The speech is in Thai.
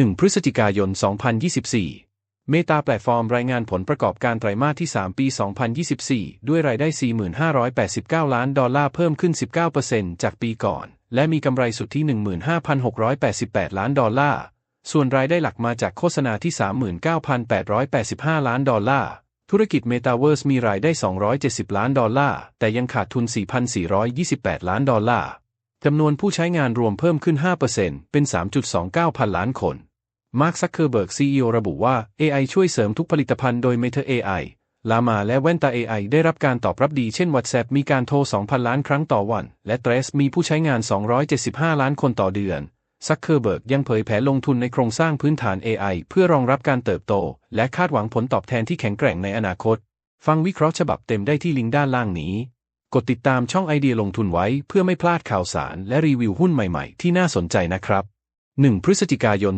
1 พฤศจิกายน 2024 เมตาแพลตฟอร์มรายงานผลประกอบการไตรมาสที่ 3 ปี 2024 ด้วยรายได้ 4,589 ล้านดอลลาร์เพิ่มขึ้น 19%จากปีก่อน และมีกำไรสุทธิ 15,688 ล้านดอลลาร์ ส่วนรายได้หลักมาจากโฆษณาที่ 39,885 ล้านดอลลาร์ ธุรกิจ Metaverse มีรายได้ 270 ล้านดอลลาร์ แต่ยังขาดทุน 4,428 ล้านดอลลาร์ จำนวนผู้ใช้งานรวมเพิ่มขึ้น 5%เป็น 3.29 พันล้านคน มาร์คซักเคอร์เบิร์ก CEO ระบุว่า AI ช่วยเสริมทุกผลิตภัณฑ์โดย Meta AI ลามาและแว่นตา AI ได้รับการตอบรับดีเช่น WhatsApp มีการโทร 2,000 ล้านครั้งต่อวัน และ Threads มีผู้ใช้งาน 275 ล้านคนต่อเดือน ซักเคอร์เบิร์กยังเผยแผนลงทุนในโครงสร้างพื้นฐาน AI เพื่อรองรับการเติบโต และคาดหวังผลตอบแทนที่แข็งแกร่งในอนาคต ฟังวิเคราะห์ฉบับเต็มได้ที่ลิงก์ด้านล่างนี้ กดติดตามช่องไอเดียลงทุนไว้เพื่อไม่พลาดข่าวสารและรีวิวหุ้นใหม่ๆ ที่น่าสนใจนะครับ 1 พฤศจิกายน